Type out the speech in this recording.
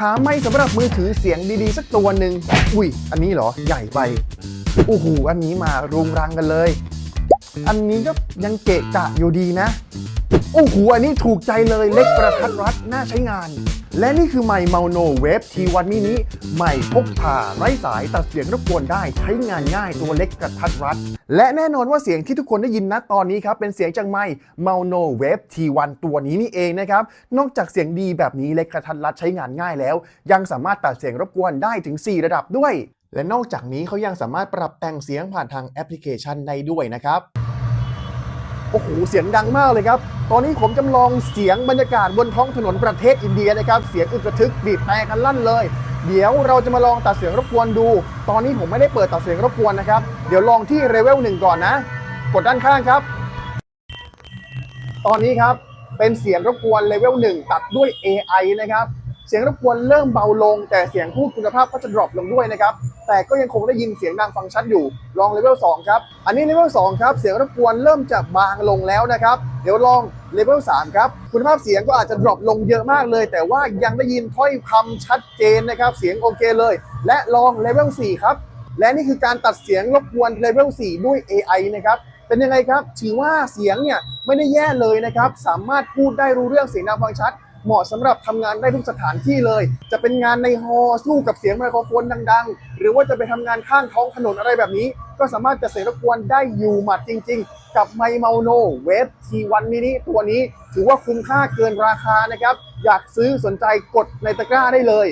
หาไม่สำหรับมือถือเสียงดีๆ สักตัวหนึ่งอุ้ย อันนี้เหรอ ใหญ่ไปโอ้โหอันนี้มารุงรังกันเลย อันนี้ก็ยังเกะกะอยู่ดีนะ โอ้โหอันนี้ถูกใจเลยเล็กประทัดรัดน่าใช้งาน และนี่คือไมค์เมาโนเวฟทีวันมินิใหม่พกพาไร้สายตัดเสียงรบกวนได้ใช้งานง่ายตัวเล็กกระทัดรัด และแน่นอนว่าเสียงที่ทุกคนได้ยินนะตอนนี้ครับ เป็นเสียงจากไมค์เมาโนเวฟทีวันตัวนี้นี่เองนะครับ นอกจากเสียงดีแบบนี้เล็กกระทัดรัดใช้งานง่ายแล้ว ยังสามารถตัดเสียงรบกวนได้ถึง 4 ระดับด้วย และนอกจากนี้เขายังสามารถปรับแต่งเสียงผ่านทางแอปพลิเคชันได้ด้วยนะครับ โอ้โหเสียงดังมากเลยครับ ตอนนี้ผมจำลองเสียงบรรยากาศบนท้องถนนประเทศอินเดียนะครับ เสียงอึกกระทึกบีบแต่กันลั่นเลย เดี๋ยวเราจะมาลองตัดเสียงรบกวนดู ตอนนี้ผมไม่ได้เปิดตัดเสียงรบกวนนะครับ เดี๋ยวลองที่เลเวลหนึ่งก่อนนะ กดด้านข้างครับ ตอนนี้ครับเป็นเสียงรบกวนเลเวลหนึ่งตัดด้วย AI นะครับ เสียงรบกวนเริ่มเบาลง แต่เสียงพูดคุณภาพก็จะดรอปลงด้วยนะครับ แต่ก็ยังคงได้ยินเสียงดังฟังชัดอยู่ ลองเลเวล2ครับ อันนี้เลเวล2ครับ เสียงรบกวนเริ่มจะบางลงแล้วนะครับ เดี๋ยวลองเลเวล3ครับ คุณภาพเสียงก็อาจจะดรอปลงเยอะมากเลย แต่ว่ายังได้ยินถ้อยคำชัดเจนนะครับ เสียงโอเคเลย และลองเลเวล4ครับ และนี่คือการตัดเสียงรบกวนเลเวล4ด้วย AI นะครับเป็นยังไงครับ ถือว่าเสียงเนี่ยไม่ได้แย่เลยนะครับ สามารถพูดได้รู้เรื่องเสียงดังฟังชัด เหมาะสำหรับทำงานได้ทุกสถานที่เลย จะเป็นงานในฮอลสู้กับเสียงไมโครโฟนดังๆ หรือว่าจะไปทำงานข้างท้องถนนอะไรแบบนี้ ก็สามารถจะเสียรกวนได้อยู่หมัดจริง ๆ กับไมเมาโนเวฟทีวันมินิตัวนี้ ถือว่าคุ้มค่าเกินราคานะครับ อยากซื้อสนใจกดในตะกร้าได้เลย